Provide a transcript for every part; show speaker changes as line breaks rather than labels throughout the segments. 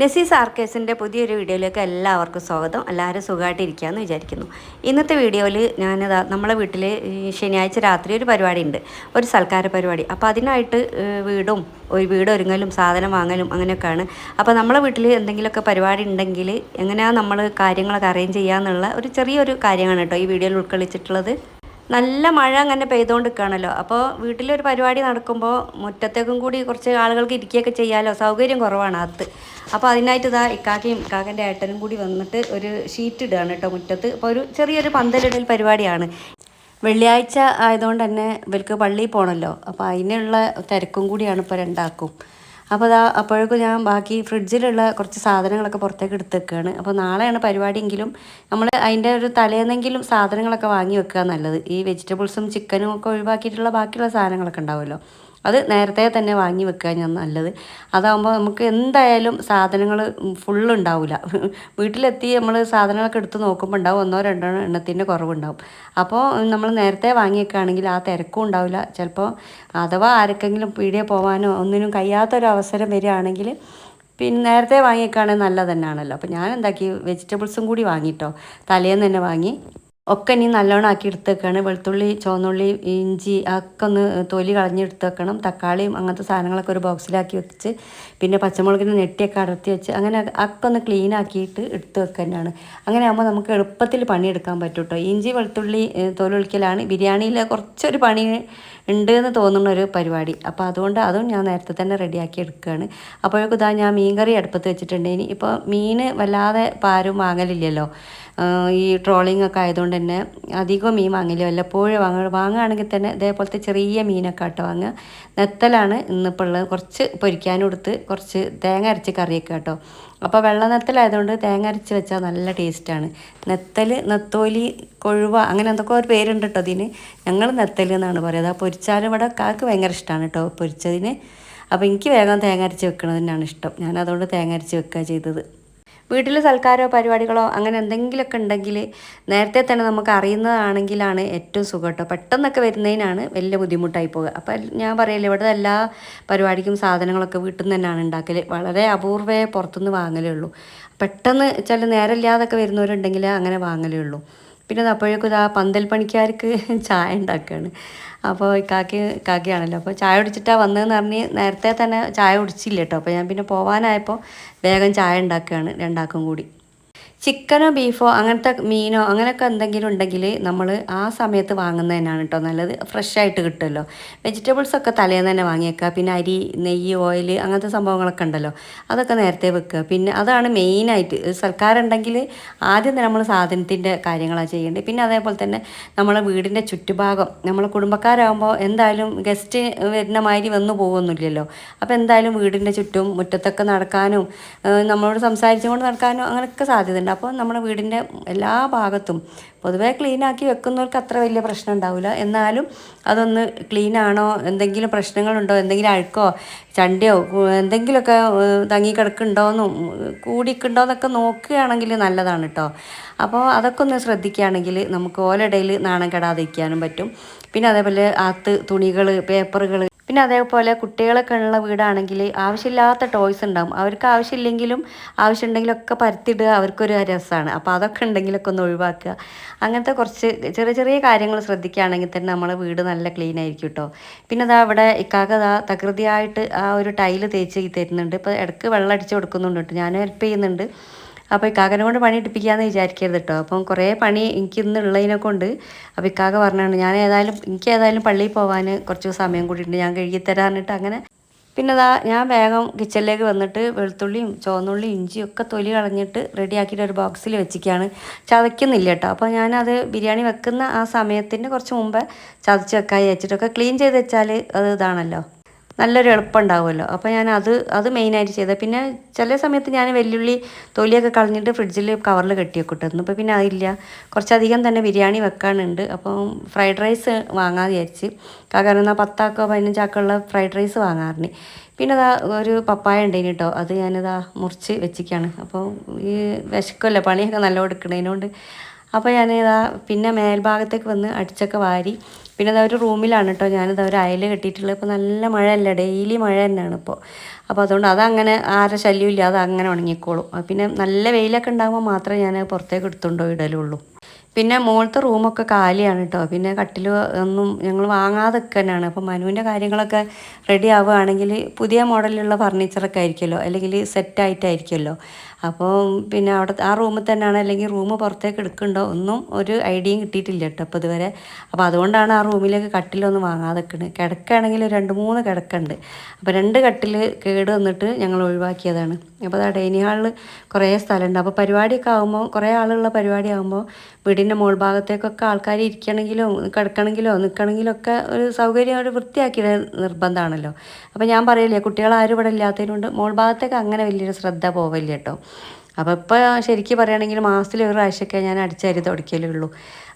നസീസ് ആർക്കേസിന്റെ പുതിയൊരു വീഡിയോയിലേക്ക് എല്ലാവർക്കും സ്വാഗതം. എല്ലാവരും സുഖമായിട്ടിരിക്കുകയെന്ന് വിചാരിക്കുന്നു. ഇന്നത്തെ വീഡിയോയിൽ ഞാൻ നമ്മളെ വീട്ടിൽ ശനിയാഴ്ച രാത്രി ഒരു പരിപാടി ഉണ്ട് ഒരു സൽക്കാര പരിപാടി. അപ്പോൾ അതിനായിട്ട് വീടും ഒരു വീട് ഒരുങ്ങലും സാധനം വാങ്ങലും അങ്ങനെയൊക്കെയാണ്. അപ്പോൾ നമ്മളെ വീട്ടിൽ എന്തെങ്കിലുമൊക്കെ പരിപാടി ഉണ്ടെങ്കിൽ എങ്ങനെയാണ് നമ്മൾ കാര്യങ്ങളൊക്കെ അറേഞ്ച് ചെയ്യുക എന്നുള്ള ഒരു ചെറിയൊരു കാര്യമാണ് കേട്ടോ ഈ വീഡിയോയിൽ ഉൾക്കൊള്ളിച്ചിട്ടുള്ളത്. നല്ല മഴ അങ്ങനെ പെയ്തുകൊണ്ട് നിൽക്കുകയാണല്ലോ അപ്പോൾ വീട്ടിലൊരു പരിപാടി നടക്കുമ്പോൾ മുറ്റത്തേക്കും കൂടി കുറച്ച് ആളുകൾക്ക് ഇരിക്കുകയൊക്കെ ചെയ്യാമല്ലോ സൗകര്യം കുറവാണ് അത് അപ്പോൾ അതിനായിട്ട് ഇതാ ഇക്കാക്കയും ഇക്കാക്കന്റെ ഏട്ടനും കൂടി വന്നിട്ട് ഒരു ഷീറ്റ് ഇടുകയാണ് കേട്ടോ മുറ്റത്ത്. അപ്പോൾ ഒരു ചെറിയൊരു പന്തലിടൽ പരിപാടിയാണ്. വെള്ളിയാഴ്ച ആയതുകൊണ്ട് തന്നെ ഇവർക്ക് പള്ളിയിൽ പോകണമല്ലോ അപ്പോൾ അതിനുള്ള തിരക്കും കൂടിയാണ് ഇപ്പോൾ രണ്ടാക്കും അപ്പോൾ അതാ അപ്പോഴേക്കും ഞാൻ ബാക്കി ഫ്രിഡ്ജിലുള്ള കുറച്ച് സാധനങ്ങളൊക്കെ പുറത്തേക്ക് എടുത്ത് വെക്കുകയാണ് അപ്പോൾ നാളെയാണ് പരിപാടിയെങ്കിലും നമ്മൾ അതിന്റെ ഒരു തലേന്നെങ്കിലും സാധനങ്ങളൊക്കെ വാങ്ങി വെക്കുക നല്ലത്. ഈ വെജിറ്റബിൾസും ചിക്കനും ഒക്കെ ഒഴിവാക്കിയിട്ടുള്ള ബാക്കിയുള്ള സാധനങ്ങളൊക്കെ ഉണ്ടാവുമല്ലോ. അത് നേരത്തെ തന്നെ വാങ്ങി വെക്കുക നല്ലത്. അതാകുമ്പോൾ നമുക്ക് എന്തായാലും സാധനങ്ങൾ ഫുള്ള് ഉണ്ടാവില്ല വീട്ടിലെത്തി നമ്മൾ സാധനങ്ങളൊക്കെ എടുത്ത് നോക്കുമ്പോൾ ഉണ്ടാവും. ഒന്നോ രണ്ടോ എണ്ണത്തിന്റെ കുറവുണ്ടാവും. അപ്പോൾ നമ്മൾ നേരത്തെ വാങ്ങി വെക്കുകയാണെങ്കിൽ ആ തിരക്കും ഉണ്ടാവില്ല. ചിലപ്പോൾ അഥവാ ആർക്കെങ്കിലും പീടിയെ പോകാനോ ഒന്നിനും കഴിയാത്തൊരു അവസരം വരികയാണെങ്കിൽ പിന്നെ നേരത്തെ വാങ്ങിയൊക്കെയാണെങ്കിൽ നല്ലത് തന്നെയാണല്ലോ അപ്പോൾ ഞാൻ എന്താക്കി? വെജിറ്റബിൾസും കൂടി വാങ്ങിട്ടോ. തലേന്ന് തന്നെ വാങ്ങി. ഒക്കെ ഇനി നല്ലോണം ആക്കി എടുത്തേക്കാണ്. വെളുത്തുള്ളി ചുവന്നുള്ളി ഇഞ്ചി ഒക്കെ ഒന്ന് തൊലി കളഞ്ഞെടുത്ത് വെക്കണം തക്കാളിയും അങ്ങനത്തെ സാധനങ്ങളൊക്കെ ഒരു ബോക്സിലാക്കി വെച്ച് പിന്നെ പച്ചമുളകിന്റെ നെട്ടിയൊക്കെ അടർത്തി വെച്ച് അങ്ങനെ ഒക്കെ ഒന്ന് ക്ലീൻ ആക്കിയിട്ട് എടുത്ത് വെക്കാനാണ് അങ്ങനെ ആകുമ്പോൾ നമുക്ക് എളുപ്പത്തിൽ പണിയെടുക്കാൻ പറ്റും കേട്ടോ ഇഞ്ചി വെളുത്തുള്ളി തൊലൊളിക്കലാണ് ബിരിയാണിയിൽ കുറച്ചൊരു പണി ഉണ്ട് എന്ന് തോന്നുന്ന ഒരു പരിപാടി. അപ്പോൾ അതുകൊണ്ട് അതും ഞാൻ നേരത്തെ തന്നെ റെഡിയാക്കി എടുക്കുകയാണ് അപ്പോഴേക്കും ഇതാ ഞാൻ മീൻ കറി അടുപ്പത്ത് വെച്ചിട്ടുണ്ട്. ഇനി ഇപ്പോൾ മീൻ വല്ലാതെ പാരും വാങ്ങലില്ലല്ലോ. ഈ ട്രോളിംഗ് ഒക്കെ ആയതുകൊണ്ട് തന്നെ അധികം മീൻ വാങ്ങില്ല. വല്ലപ്പോഴും വാങ്ങ വാങ്ങുകയാണെങ്കിൽ തന്നെ ഇതേപോലത്തെ ചെറിയ മീനൊക്കെ ആട്ടോ വാങ്ങുക. നെത്തലാണ് ഇന്നിപ്പോൾ ഉള്ളത്. കുറച്ച് പൊരിക്കാനും എടുത്ത് കുറച്ച് തേങ്ങ അരച്ച് കറിയൊക്കെ കേട്ടോ അപ്പോൾ വെള്ള നെത്തലായതുകൊണ്ട് തേങ്ങ അരച്ച് വെച്ചാൽ നല്ല ടേസ്റ്റാണ് നെത്തൽ നെത്തോലി കൊഴുവ അങ്ങനെ എന്തൊക്കെ ഒരു പേരുണ്ട് കേട്ടോ അതിന് ഞങ്ങൾ നെത്തൽ എന്നാണ് പറയുന്നത് ആ പൊരിച്ചാലും ഇവിടെ കാക്ക് ഭയങ്കര ഇഷ്ടമാണ് കേട്ടോ പൊരിച്ചതിന്. അപ്പോൾ എനിക്ക് വേഗം തേങ്ങ അരച്ച് തന്നെയാണ് ഇഷ്ടം. ഞാൻ അതുകൊണ്ട് തേങ്ങ അരച്ച് വെക്കുക ചെയ്തത്. വീട്ടിൽ സൽക്കാരോ പരിപാടികളോ അങ്ങനെ എന്തെങ്കിലുമൊക്കെ ഉണ്ടെങ്കിൽ നേരത്തെ തന്നെ നമുക്ക് അറിയുന്നതാണെങ്കിലാണ് ഏറ്റവും സുഖം കേട്ടോ പെട്ടെന്നൊക്കെ വരുന്നതിനാണ് വലിയ ബുദ്ധിമുട്ടായി പോകുക അപ്പം ഞാൻ പറയല്ലേ ഇവിടെ എല്ലാ പരിപാടിക്കും സാധനങ്ങളൊക്കെ വീട്ടിൽ നിന്ന് തന്നെയാണ് ഉണ്ടാക്കൽ വളരെ അപൂർവേ പുറത്തുനിന്ന് വാങ്ങലേ ഉള്ളൂ. പെട്ടെന്ന് ചില നേരമില്ലാതൊക്കെ വരുന്നവരുണ്ടെങ്കിൽ അങ്ങനെ വാങ്ങലേ ഉള്ളൂ. പിന്നെ അപ്പോഴേക്കും ഇതാ പന്തൽ പണിക്കാർക്ക് ചായ ഉണ്ടാക്കുകയാണ് അപ്പോൾ കാക്കി കാക്കിയാണല്ലോ. അപ്പോൾ ചായ കുടിച്ചിട്ടാണ് വന്നതെന്ന് പറഞ്ഞ് നേരത്തെ തന്നെ ചായ കുടിച്ചില്ല കേട്ടോ. അപ്പോൾ ഞാൻ പിന്നെ പോവാനായപ്പോൾ വേഗം ചായ ഉണ്ടാക്കുകയാണ് രണ്ടാക്കും കൂടി. ചിക്കനോ ബീഫോ അങ്ങനത്തെ മീനോ അങ്ങനെയൊക്കെ എന്തെങ്കിലും ഉണ്ടെങ്കിൽ നമ്മൾ ആ സമയത്ത് വാങ്ങുന്നത് തന്നെയാണ് കേട്ടോ. നല്ലത് ഫ്രഷ് ആയിട്ട് കിട്ടുമല്ലോ. വെജിറ്റബിൾസ് ഒക്കെ തലേന്ന് തന്നെ വാങ്ങിയേക്കുക. പിന്നെ അരി നെയ്യ് ഓയിൽ അങ്ങനത്തെ സംഭവങ്ങളൊക്കെ ഉണ്ടല്ലോ. അതൊക്കെ നേരത്തെ വെക്കുക. പിന്നെ അതാണ് മെയിനായിട്ട് സർക്കാരുണ്ടെങ്കിൽ ആദ്യം തന്നെ നമ്മൾ സാധനത്തിന്റെ കാര്യങ്ങളാണ് ചെയ്യേണ്ടത്. പിന്നെ അതേപോലെ തന്നെ നമ്മളെ വീടിന്റെ ചുറ്റുഭാഗം നമ്മളെ കുടുംബക്കാരാകുമ്പോൾ എന്തായാലും ഗസ്റ്റ് വരുന്ന മാതിരി വന്നു പോകുന്നില്ലല്ലോ. അപ്പോൾ എന്തായാലും വീടിന്റെ ചുറ്റും മുറ്റത്തൊക്കെ നടക്കാനും നമ്മളോട് സംസാരിച്ചുകൊണ്ട് നടക്കാനും അങ്ങനെയൊക്കെ സാധ്യതയുണ്ട് അപ്പോൾ നമ്മുടെ വീടിന്റെ എല്ലാ ഭാഗത്തും പൊതുവേ ക്ലീനാക്കി വെക്കുന്നവർക്ക് അത്ര വലിയ പ്രശ്നം ഉണ്ടാവില്ല. എന്നാലും അതൊന്ന് ക്ലീനാണോ എന്തെങ്കിലും പ്രശ്നങ്ങളുണ്ടോ എന്തെങ്കിലും അഴുക്കോ ചണ്ടിയോ എന്തെങ്കിലുമൊക്കെ തങ്ങിക്കിടക്കുന്നുണ്ടോയെന്നും കൂടിക്കുണ്ടോയെന്നൊക്കെ നോക്കുകയാണെങ്കിൽ നല്ലതാണ് കേട്ടോ അപ്പോൾ അതൊക്കെ ഒന്ന് ശ്രദ്ധിക്കുകയാണെങ്കിൽ നമുക്ക് ഓലിടയിൽ നാണം കെടാതിരിക്കാനും പറ്റും. പിന്നെ അതേപോലെ അകത്ത് തുണികൾ പേപ്പറുകൾ പിന്നെ അതേപോലെ കുട്ടികളൊക്കെ ഉള്ള വീടാണെങ്കിൽ ആവശ്യമില്ലാത്ത ടോയ്സ് ഉണ്ടാവും. അവർക്ക് ആവശ്യമില്ലെങ്കിലും ആവശ്യമുണ്ടെങ്കിലും ഒക്കെ പരത്തിയിടുക അവർക്കൊരു രസമാണ്. അപ്പോൾ അതൊക്കെ ഉണ്ടെങ്കിലൊക്കെ ഒന്ന് ഒഴിവാക്കുക. അങ്ങനത്തെ കുറച്ച് ചെറിയ ചെറിയ കാര്യങ്ങൾ ശ്രദ്ധിക്കുകയാണെങ്കിൽ തന്നെ നമ്മളെ വീട് നല്ല ക്ലീൻ ആയിരിക്കും കേട്ടോ പിന്നെ അതാ അവിടെ ഇക്കാക്ക തകൃതിയായിട്ട് ആ ഒരു ടൈൽ തേച്ച് തരുന്നുണ്ട്. ഇപ്പോൾ ഇടയ്ക്ക് വെള്ളം അടിച്ച് കൊടുക്കുന്നുണ്ട് കേട്ടോ ഞാൻ ഹെൽപ്പ് ചെയ്യുന്നുണ്ട്. അപ്പോൾ ഇക്കാക്കനെ കൊണ്ട് പണി എടുപ്പിക്കാമെന്ന് വിചാരിക്കരുത് കേട്ടോ അപ്പം കുറേ പണി എനിക്ക് ഇന്ന് ഉള്ളതിനെ കൊണ്ട് അപ്പോൾ ഇക്കാക്ക പറഞ്ഞാണ് ഞാൻ ഏതായാലും എനിക്ക് ഏതായാലും പള്ളിയിൽ പോകാൻ കുറച്ച് സമയം കൂടിയിട്ടുണ്ട് ഞാൻ കഴുകി തരാനിട്ട് അങ്ങനെ. പിന്നെ അതാ ഞാൻ വേഗം കിച്ചണിലേക്ക് വന്നിട്ട് വെളുത്തുള്ളിയും ചുവന്നുള്ളിയും ഇഞ്ചിയും ഒക്കെ തൊലി കളഞ്ഞിട്ട് റെഡിയാക്കിയിട്ട് ഒരു ബോക്സിൽ വെച്ചിരിക്കുകയാണ് ചതയ്ക്കുന്നില്ല കേട്ടോ അപ്പോൾ ഞാനത് ബിരിയാണി വെക്കുന്ന ആ സമയത്തിന്റെ കുറച്ച് മുമ്പേ ചതച്ച് വെക്കാൻ വെച്ചിട്ടൊക്കെ ക്ലീൻ ചെയ്ത് വെച്ചാൽ അത് ഇതാണല്ലോ. നല്ലൊരു എളുപ്പം ഉണ്ടാവുമല്ലോ അപ്പോൾ ഞാൻ അത് അത് മെയിനായിട്ട് ചെയ്തത്. പിന്നെ ചില സമയത്ത് ഞാൻ വെല്ലുള്ളി തൊലിയൊക്കെ കളഞ്ഞിട്ട് ഫ്രിഡ്ജിൽ കവറിൽ കെട്ടി വെക്കിട്ടായിരുന്നു ഇപ്പോൾ പിന്നെ അതില്ല. കുറച്ചധികം തന്നെ ബിരിയാണി വെക്കാനുണ്ട്. അപ്പം ഫ്രൈഡ് റൈസ് വാങ്ങാൻ വിചാരിച്ച്. കാരണം എന്നാൽ പത്താക്കോ പതിനഞ്ചാക്കോ ഉള്ള ഫ്രൈഡ് റൈസ് വാങ്ങാറുണ്ട് പിന്നെ അതാ ഒരു പപ്പായ ഉണ്ടെങ്കിൽ കേട്ടോ അത് ഞാനിതാ മുറിച്ച് വെച്ചിരിക്കുകയാണ് അപ്പോൾ ഈ വിശക്കല്ലേ പണിയൊക്കെ നല്ല എടുക്കണതിനോണ്ട് അപ്പോൾ ഞാൻ ഇതാ പിന്നെ മേൽഭാഗത്തേക്ക് വന്ന് അടിച്ചൊക്കെ വാരി. പിന്നെ അതൊരു റൂമിലാണ് കേട്ടോ ഞാനിതാ ഒരു അയൽ കെട്ടിയിട്ടുള്ളത്. ഇപ്പോൾ നല്ല മഴയല്ല? ഡെയിലി മഴ തന്നെയാണ് ഇപ്പോൾ അപ്പോൾ അതുകൊണ്ട് അതങ്ങനെ ആരെ ശല്യമില്ല അത് അങ്ങനെ ഉണങ്ങിക്കോളും. പിന്നെ നല്ല വെയിലൊക്കെ ഉണ്ടാകുമ്പോൾ മാത്രമേ ഞാൻ പുറത്തേക്ക് എടുത്തുകൊണ്ടോ ഇടലുള്ളൂ. പിന്നെ മുകളിലത്തെ റൂമൊക്കെ കാലിയാണ് കേട്ടോ പിന്നെ കട്ടിൽ ഒന്നും ഞങ്ങൾ വാങ്ങാതെ തന്നെയാണ് അപ്പോൾ മനുവിന്റെ കാര്യങ്ങളൊക്കെ റെഡി ആവുകയാണെങ്കിൽ പുതിയ മോഡലിലുള്ള ഫർണിച്ചറൊക്കെ ആയിരിക്കുമല്ലോ? അല്ലെങ്കിൽ സെറ്റായിട്ടായിരിക്കുമല്ലോ അപ്പോൾ പിന്നെ അവിടെ ആ റൂമിൽ തന്നെയാണ് അല്ലെങ്കിൽ റൂം പുറത്തേക്ക് എടുക്കുന്നുണ്ടോ ഒന്നും ഒരു ഐഡിയയും കിട്ടിയിട്ടില്ല കേട്ടോ അപ്പോൾ ഇതുവരെ. അപ്പോൾ അതുകൊണ്ടാണ് ആ റൂമിലേക്ക് കട്ടിലൊന്നും വാങ്ങാതെ നിൽക്കുന്നത് കിടക്കുകയാണെങ്കിൽ രണ്ട് മൂന്ന് കിടക്കുണ്ട്. അപ്പോൾ രണ്ട് കട്ടിൽ കേട് വന്നിട്ട് ഞങ്ങൾ ഒഴിവാക്കിയതാണ്. അപ്പോൾ ആ ഡൈനിങ് ഹാളിൽ കുറേ സ്ഥലമുണ്ട്. അപ്പോൾ പരിപാടിയൊക്കെ ആകുമ്പോൾ കുറേ ആളുള്ള പരിപാടി ആകുമ്പോൾ വീടിന്റെ മോൾ ഭാഗത്തേക്കൊക്കെ ആൾക്കാർ ഇരിക്കണമെങ്കിലോ കിടക്കണമെങ്കിലോ നിൽക്കണമെങ്കിലോ ഒക്കെ ഒരു സൗകര്യം ഒരു വൃത്തിയാക്കിയ നിർബന്ധമാണല്ലോ. അപ്പോൾ ഞാൻ പറയില്ലേ കുട്ടികൾ ആരും ഇവിടെ ഇല്ലാത്തതിനുകൊണ്ട് മോൾ ഭാഗത്തേക്ക് അങ്ങനെ വലിയൊരു ശ്രദ്ധ പോവില്ല കേട്ടോ. അപ്പോൾ ഇപ്പോൾ ശരിക്കും പറയുകയാണെങ്കിൽ മാസത്തിൽ ഒരു പ്രാവശ്യമൊക്കെ ഞാൻ അടിച്ചരി തുടയ്ക്കലുള്ളൂ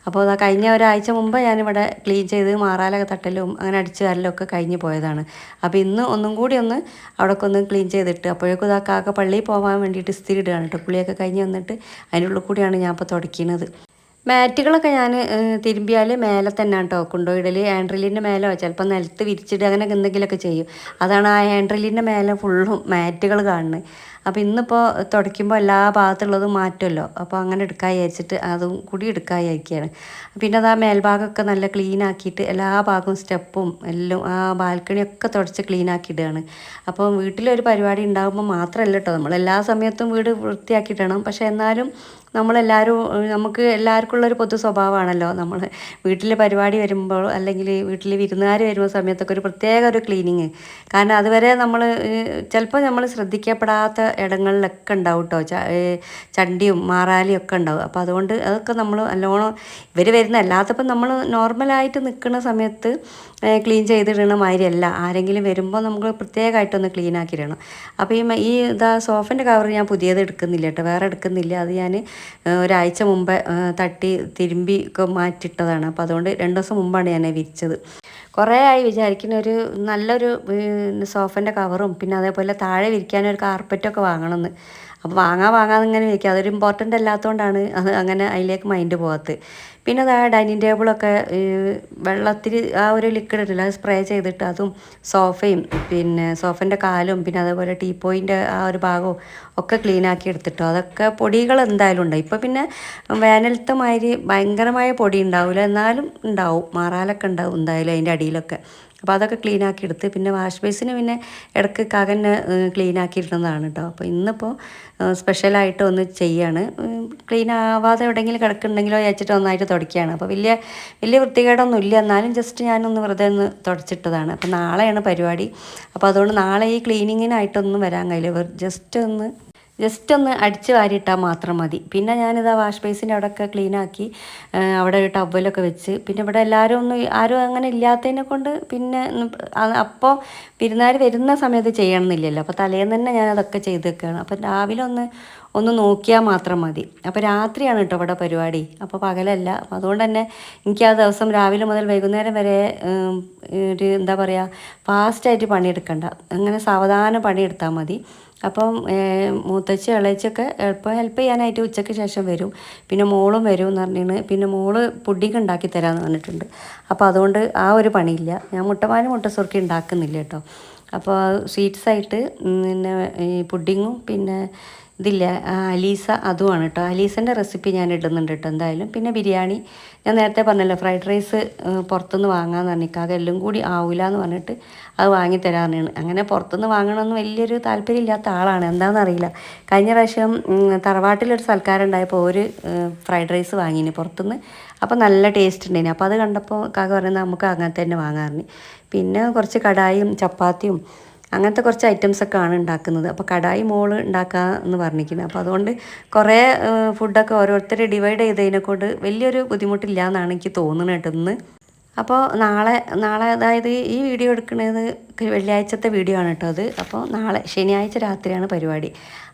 അപ്പോൾ അതാ കഴിഞ്ഞ ഒരാഴ്ച മുമ്പ് ഞാനിവിടെ ക്ലീൻ ചെയ്ത് മാറാലൊക്കെ തട്ടലും അങ്ങനെ അടിച്ച് ഒക്കെ കഴിഞ്ഞ് പോയതാണ്. അപ്പോൾ ഇന്ന് ഒന്നും കൂടി ഒന്ന് അവിടെയൊക്കെ ഒന്ന് ക്ലീൻ ചെയ്തിട്ട് അപ്പോഴേക്കും ഇതാ കാക്ക പള്ളിയിൽ പോകാൻ വേണ്ടിയിട്ട് ഇസ്തിരി ഇടുകയാണ് കേട്ടോ പുള്ളിയൊക്കെ കഴിഞ്ഞ് വന്നിട്ട് അതിന്റെ ഉള്ളിൽ കൂടിയാണ് ഞാൻ ഇപ്പോൾ തുടയ്ക്കുന്നത് മാറ്റുകളൊക്കെ ഞാൻ തിരുമ്പിയാൽ മേലെ തന്നെ കേട്ടോ കൊണ്ടുപോയിടൽ ഹാൻഡ്രിലിന്റെ മേലോ ചിലപ്പോൾ നിലത്ത് വിരിച്ചിട്ട് അങ്ങനെ എന്തെങ്കിലുമൊക്കെ ചെയ്യും. അതാണ് ആ ഹാൻഡ്രിലിന്റെ മേലെ ഫുള്ളും മാറ്റുകൾ കാണുന്നത്. അപ്പോൾ ഇന്നിപ്പോൾ തുടയ്ക്കുമ്പോൾ എല്ലാ ഭാഗത്തുള്ളതും മാറ്റുമല്ലോ. അപ്പോൾ അങ്ങനെ എടുക്കാൻ വിചാരിച്ചിട്ട് അതും കൂടി എടുക്കാൻ വിചാരിക്കുകയാണ്. പിന്നെ അത് ആ മേൽഭാഗമൊക്കെ നല്ല ക്ലീൻ ആക്കിയിട്ട് എല്ലാ ഭാഗവും സ്റ്റെപ്പും എല്ലാം ആ ബാൽക്കണിയൊക്കെ തുടച്ച് ക്ലീൻ ആക്കിയിടുകയാണ്. അപ്പോൾ വീട്ടിലൊരു പരിപാടി ഉണ്ടാകുമ്പോൾ മാത്രമല്ല കേട്ടോ നമ്മൾ എല്ലാ സമയത്തും വീട് വൃത്തിയാക്കിയിടണം. പക്ഷേ എന്നാലും നമ്മളെല്ലാവരും നമുക്ക് എല്ലാവർക്കും ഉള്ളൊരു പൊതു സ്വഭാവമാണല്ലോ. നമ്മൾ വീട്ടിൽ പരിപാടി വരുമ്പോൾ അല്ലെങ്കിൽ വീട്ടിൽ വിരുന്നുകാർ വരുമ്പോൾ സമയത്തൊക്കെ ഒരു പ്രത്യേക ഒരു ക്ലീനിങ് കാരണം അതുവരെ നമ്മൾ ചിലപ്പോൾ നമ്മൾ ശ്രദ്ധിക്കപ്പെടാത്ത ഇടങ്ങളിലൊക്കെ ഉണ്ടാവും കേട്ടോ ചണ്ടിയും മാറാലിയും ഒക്കെ ഉണ്ടാവും. അപ്പോൾ അതുകൊണ്ട് അതൊക്കെ നമ്മൾ നല്ലോണം ഇവർ വരുന്ന അല്ലാത്തപ്പം നമ്മൾ നോർമലായിട്ട് നിൽക്കുന്ന സമയത്ത് ക്ലീൻ ചെയ്തിടണ മാതിരിയല്ല. ആരെങ്കിലും വരുമ്പോൾ നമുക്ക് പ്രത്യേകമായിട്ടൊന്ന് ക്ലീൻ ആക്കിയിടണം അപ്പോൾ ഈ ഈ ഇതാ സോഫന്റെ കവർ ഞാൻ പുതിയത് എടുക്കുന്നില്ല കേട്ടോ വേറെ എടുക്കുന്നില്ല. അത് ഞാൻ ഒരാഴ്ച മുമ്പ് തട്ടി തിരുമ്പി ഒക്കെ മാറ്റിയിട്ടതാണ്. അപ്പോൾ അതുകൊണ്ട് രണ്ട് ദിവസം മുമ്പാണ് ഞാൻ വിരിച്ചത്. കുറേ ആയി വിചാരിക്കുന്ന ഒരു നല്ലൊരു സോഫന്റെ കവറും പിന്നെ അതേപോലെ താഴെ വിരിക്കാനൊരു കാർപ്പറ്റൊക്കെ വാങ്ങണമെന്ന് അപ്പോൾ വാങ്ങാൻ വാങ്ങാതെ ഇങ്ങനെ വിളിക്കുക അതൊരു ഇമ്പോർട്ടന്റ് അല്ലാത്തതുകൊണ്ടാണ് അത് അങ്ങനെ അതിലേക്ക് മൈൻഡ് പോകാത്തത് പിന്നെ ആ ഡൈനിങ് ടേബിളൊക്കെ വെള്ളത്തിൽ ആ ഒരു ലിക്വിഡ് ഇട്ടില്ല അത് സ്പ്രേ ചെയ്തിട്ട് അതും സോഫയും പിന്നെ സോഫന്റെ കാലും പിന്നെ അതേപോലെ ടീപ്പോയിന്റെ ആ ഒരു ഭാഗവും ഒക്കെ ക്ലീൻ ആക്കി എടുത്തിട്ടോ. അതൊക്കെ പൊടികൾ എന്തായാലും ഉണ്ട് ഇപ്പോൾ പിന്നെ വേനലത്തെ മാതിരി ഭയങ്കരമായ പൊടി ഉണ്ടാവില്ല എന്നാലും ഉണ്ടാവും. മാറാലൊക്കെ ഉണ്ടാവും എന്തായാലും അതിന്റെ അടിയിലൊക്കെ. അപ്പോൾ അതൊക്കെ ക്ലീൻ ആക്കി എടുത്ത് പിന്നെ വാഷ് ബേസിന് പിന്നെ ഇടയ്ക്ക് കകന് ക്ലീൻ ആക്കി ഇടുന്നതാണ് കേട്ടോ അപ്പോൾ ഇന്നിപ്പോൾ സ്പെഷ്യലായിട്ട് ഒന്ന് ചെയ്യാണ്. ക്ലീൻ ആവാതെ എവിടെയെങ്കിലും കിടക്കുന്നുണ്ടെങ്കിലോ വെച്ചിട്ട് ഒന്നായിട്ട് തുടക്കുകയാണ് അപ്പോൾ വലിയ വലിയ വൃത്തികേടൊന്നും ഇല്ല. എന്നാലും ജസ്റ്റ് ഞാനൊന്ന് വെറുതെ ഒന്ന് തുടച്ചിട്ടതാണ്. അപ്പോൾ നാളെയാണ് പരിപാടി. അപ്പോൾ അതുകൊണ്ട് നാളെ ഈ ക്ലീനിങ്ങിനായിട്ടൊന്നും വരാൻ കഴിയില്ല. ജസ്റ്റ് ഒന്ന് ജസ്റ്റ് ഒന്ന് അടിച്ച് വാരിയിട്ടാൽ മാത്രം മതി. പിന്നെ ഞാനിത് ആ വാഷ് ബേസിന്റെ അവിടെയൊക്കെ ക്ലീനാക്കി അവിടെ ഒരു ടവലൊക്കെ വെച്ച്. പിന്നെ ഇവിടെ എല്ലാവരും ഒന്നും ആരും അങ്ങനെ ഇല്ലാത്തതിനെ കൊണ്ട് പിന്നെ അപ്പോൾ വിരുന്നാർ വരുന്ന സമയത്ത് ചെയ്യണമെന്നില്ലല്ലോ അപ്പോൾ തലേന്ന് തന്നെ ഞാൻ അതൊക്കെ ചെയ്ത് വെക്കുകയാണ് അപ്പം രാവിലെ ഒന്ന് ഒന്ന് നോക്കിയാൽ മാത്രം മതി. അപ്പോൾ രാത്രിയാണ് കേട്ടോ ഇവിടെ പരിപാടി. അപ്പോൾ പകലല്ല. അതുകൊണ്ട് തന്നെ എനിക്ക് ആ ദിവസം രാവിലെ മുതൽ വൈകുന്നേരം വരെ ഒരു എന്താ പറയുക ഫാസ്റ്റായിട്ട് പണിയെടുക്കണ്ട. അങ്ങനെ സാവധാനം പണിയെടുത്താൽ മതി. അപ്പം മൂത്തച്ഛി ഇളയച്ചൊക്കെ എളുപ്പം ഹെൽപ്പ് ചെയ്യാനായിട്ട് ഉച്ചയ്ക്ക് ശേഷം വരും. പിന്നെ മോളും വരും എന്ന് പറഞ്ഞിട്ട് പിന്നെ മോൾ പുഡിങ് ഉണ്ടാക്കി തരാമെന്ന് പറഞ്ഞിട്ടുണ്ട്. അപ്പോൾ അതുകൊണ്ട് ആ ഒരു പണിയില്ല. ഞാൻ മുട്ടമാനും മുട്ടസുറുക്കി ഉണ്ടാക്കുന്നില്ല കേട്ടോ. അപ്പോൾ സ്വീറ്റ്സായിട്ട് പിന്നെ ഈ പുഡിങ്ങും പിന്നെ ഇതില്ല. അലീസ അതുമാണ് കേട്ടോ അലീസന്റെ റെസിപ്പി ഞാൻ ഇടുന്നുണ്ട് കേട്ടോ എന്തായാലും. പിന്നെ ബിരിയാണി. ഞാൻ നേരത്തെ പറഞ്ഞല്ലോ ഫ്രൈഡ് റൈസ് പുറത്തുനിന്ന് വാങ്ങാമെന്ന് പറഞ്ഞിട്ട് എല്ലാം കൂടി ആവില്ല എന്ന് പറഞ്ഞിട്ട് അത് വാങ്ങി തരാമെന്നാണ് അങ്ങനെ പുറത്തുനിന്ന് വാങ്ങണമെന്ന് വലിയൊരു താല്പര്യമില്ലാത്ത ആളാണ്. എന്താണെന്നറിയില്ല കഴിഞ്ഞ പ്രാവശ്യം തറവാട്ടിലൊരു സൽക്കാരം ഉണ്ടായപ്പോൾ ഒരു ഫ്രൈഡ് റൈസ് വാങ്ങിന് പുറത്തുനിന്ന്. അപ്പോൾ നല്ല ടേസ്റ്റ് ഉണ്ടായിന്. അപ്പോൾ അത് കണ്ടപ്പോൾ കാക്ക പറയുന്നത് നമുക്ക് അങ്ങനെ തന്നെ വാങ്ങാറുണ്ട് പിന്നെ കുറച്ച് കടായും ചപ്പാത്തിയും അങ്ങനത്തെ കുറച്ച് ഐറ്റംസൊക്കെ ആണ് ഉണ്ടാക്കുന്നത്. അപ്പോൾ കടായി മോൾ ഉണ്ടാക്കുക എന്ന് പറഞ്ഞിരിക്കുന്നത്. അപ്പോൾ അതുകൊണ്ട് കുറേ ഫുഡൊക്കെ ഓരോരുത്തരെ ഡിവൈഡ് ചെയ്തതിനെ കൊണ്ട് വലിയൊരു ബുദ്ധിമുട്ടില്ല എന്നാണ് എനിക്ക് തോന്നുന്നത് കേട്ടോ ഇന്ന്. അപ്പോൾ നാളെ നാളെ അതായത് ഈ വീഡിയോ എടുക്കുന്നത് വെള്ളിയാഴ്ചത്തെ വീഡിയോ ആണ് കേട്ടോ അത്. അപ്പോൾ നാളെ ശനിയാഴ്ച രാത്രിയാണ് പരിപാടി.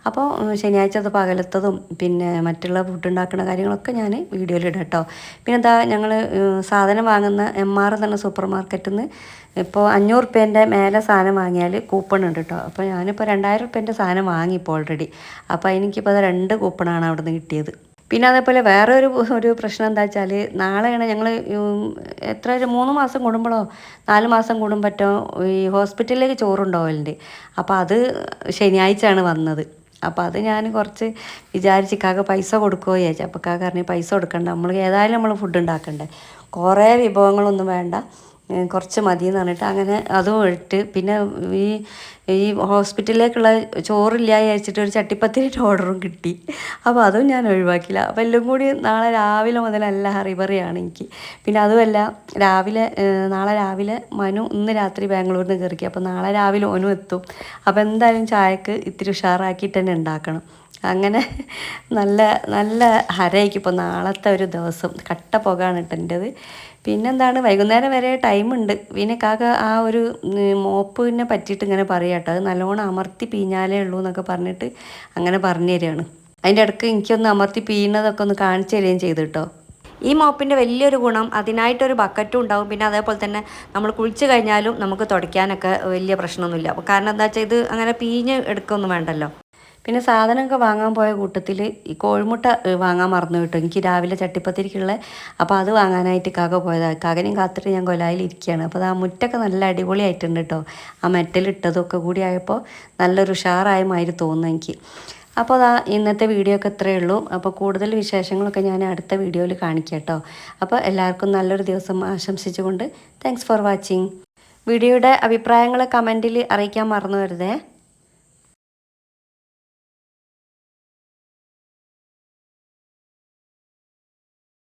അപ്പോൾ ശനിയാഴ്ചത്തെ പകലത്തതും പിന്നെ മറ്റുള്ള ഫുഡ് ഉണ്ടാക്കുന്ന കാര്യങ്ങളൊക്കെ ഞാൻ വീഡിയോയിൽ ഇടാം കേട്ടോ. പിന്നെ എന്താ ഞങ്ങൾ സാധനം വാങ്ങുന്ന എം ആർ എന്ന് സൂപ്പർ മാർക്കറ്റിൽ നിന്ന് ഇപ്പോൾ അഞ്ഞൂറ് റുപ്യേന്റെ മേലെ സാധനം വാങ്ങിയാൽ കൂപ്പൺ ഉണ്ട് കേട്ടോ. അപ്പോൾ ഞാനിപ്പോൾ രണ്ടായിരം റുപ്യേന്റെ സാധനം വാങ്ങി ഇപ്പോൾ ഓൾറെഡി അപ്പോൾ എനിക്കിപ്പോൾ അത് രണ്ട് കൂപ്പണാണ് അവിടെ നിന്ന് കിട്ടിയത്. പിന്നെ അതേപോലെ വേറെ ഒരു ഒരു പ്രശ്നം എന്താ വെച്ചാൽ നാളെയാണ് ഞങ്ങൾ എത്ര ഒരു മൂന്ന് മാസം കൂടുമ്പോഴോ നാല് മാസം കൂടുമ്പറ്റോ ഈ ഹോസ്പിറ്റലിലേക്ക് ചോറുണ്ടാവലുണ്ട് അപ്പോൾ അത് ശനിയാഴ്ചയാണ് വന്നത്. അപ്പോൾ അത് ഞാൻ കുറച്ച് വിചാരിച്ച് കാക്ക പൈസ കൊടുക്കുകയോ വിചാരിച്ചു. അപ്പോൾ കാക്ക പറഞ്ഞു പൈസ കൊടുക്കണ്ട. നമ്മൾ ഏതായാലും നമ്മൾ ഫുഡ് ഉണ്ടാക്കണ്ടേ. കുറേ വിഭവങ്ങളൊന്നും വേണ്ട. കുറച്ച് മതി എന്ന് പറഞ്ഞിട്ട് അങ്ങനെ അതും ഇട്ട്. പിന്നെ ഈ ഈ ഹോസ്പിറ്റലിലേക്കുള്ള ചോറില്ല വിചാരിച്ചിട്ട് ഒരു ചട്ടിപ്പത്തിരിന്റെ ഓർഡറും കിട്ടി. അപ്പോൾ അതും ഞാൻ ഒഴിവാക്കില്ല അപ്പോൾ എല്ലാം കൂടി നാളെ രാവിലെ മുതൽ നല്ല ഹറിബറിയാണ് എനിക്ക്. പിന്നെ അതുമല്ല രാവിലെ നാളെ രാവിലെ മനു ഇന്ന് രാത്രി ബാംഗ്ലൂരിൽ നിന്ന് കയറിക്കും. അപ്പോൾ നാളെ രാവിലെ ഓനും എത്തും. അപ്പോൾ എന്തായാലും ചായക്ക് ഇത്തിരി ഉഷാറാക്കിയിട്ട് തന്നെ ഉണ്ടാക്കണം. അങ്ങനെ നല്ല നല്ല ഹരയ്ക്ക് ഇപ്പോൾ നാളത്തെ ഒരു ദിവസം കട്ട പുകയാണ് ഇട്ടെന്റെത് പിന്നെന്താണ് വൈകുന്നേരം വരെ ടൈമുണ്ട്. പിന്നെ കാക്ക ആ ഒരു മോപ്പിനെ പറ്റിയിട്ട് ഇങ്ങനെ പറയാം കേട്ടോ. അത് നല്ലോണം അമർത്തി പീഞ്ഞാലേ ഉള്ളൂ എന്നൊക്കെ പറഞ്ഞിട്ട് അങ്ങനെ പറഞ്ഞു തരികയാണ് അതിന്റെ ഇടയ്ക്ക് എനിക്കൊന്ന് അമർത്തി പീയുന്നതൊക്കെ ഒന്ന് കാണിച്ചു തരികയും ചെയ്തു കേട്ടോ. ഈ മോപ്പിന്റെ വലിയൊരു ഗുണം അതിനായിട്ടൊരു ബക്കറ്റും ഉണ്ടാവും. പിന്നെ അതേപോലെ തന്നെ നമ്മൾ കുളിച്ച് കഴിഞ്ഞാലും നമുക്ക് തുടയ്ക്കാനൊക്കെ വലിയ പ്രശ്നമൊന്നുമില്ല. അപ്പോൾ കാരണം എന്താ വെച്ചാൽ ഇത് അങ്ങനെ പീഞ്ഞ് എടുക്കൊന്നും വേണ്ടല്ലോ. പിന്നെ സാധനമൊക്കെ വാങ്ങാൻ പോയ കൂട്ടത്തിൽ ഈ കോഴിമുട്ട വാങ്ങാൻ മറന്നു കിട്ടും. എനിക്ക് രാവിലെ ചട്ടിപ്പത്തിരിക്കുള്ള അപ്പോൾ അത് വാങ്ങാനായിട്ട് കാക്ക പോയതാണ് കാകനെയും കാത്തിട്ട് ഞാൻ കൊലായിൽ ഇരിക്കുകയാണ്. അപ്പോൾ ആ മുറ്റൊക്കെ നല്ല അടിപൊളിയായിട്ടുണ്ട് കേട്ടോ. ആ മെറ്റലിട്ടതൊക്കെ കൂടി ആയപ്പോൾ നല്ലൊരു ഉഷാറായ മാതിരി തോന്നുന്നു എനിക്ക്. അപ്പോൾ അതാ ഇന്നത്തെ വീഡിയോ ഒക്കെ ഇത്രയേ ഉള്ളൂ. അപ്പോൾ കൂടുതൽ വിശേഷങ്ങളൊക്കെ ഞാൻ അടുത്ത വീഡിയോയിൽ കാണിക്കാം കേട്ടോ. അപ്പോൾ എല്ലാവർക്കും നല്ലൊരു ദിവസം ആശംസിച്ചുകൊണ്ട് താങ്ക്സ് ഫോർ വാച്ചിങ് വീഡിയോയുടെ അഭിപ്രായങ്ങൾ കമന്റിൽ അറിയിക്കാൻ മറന്നു വരുതേ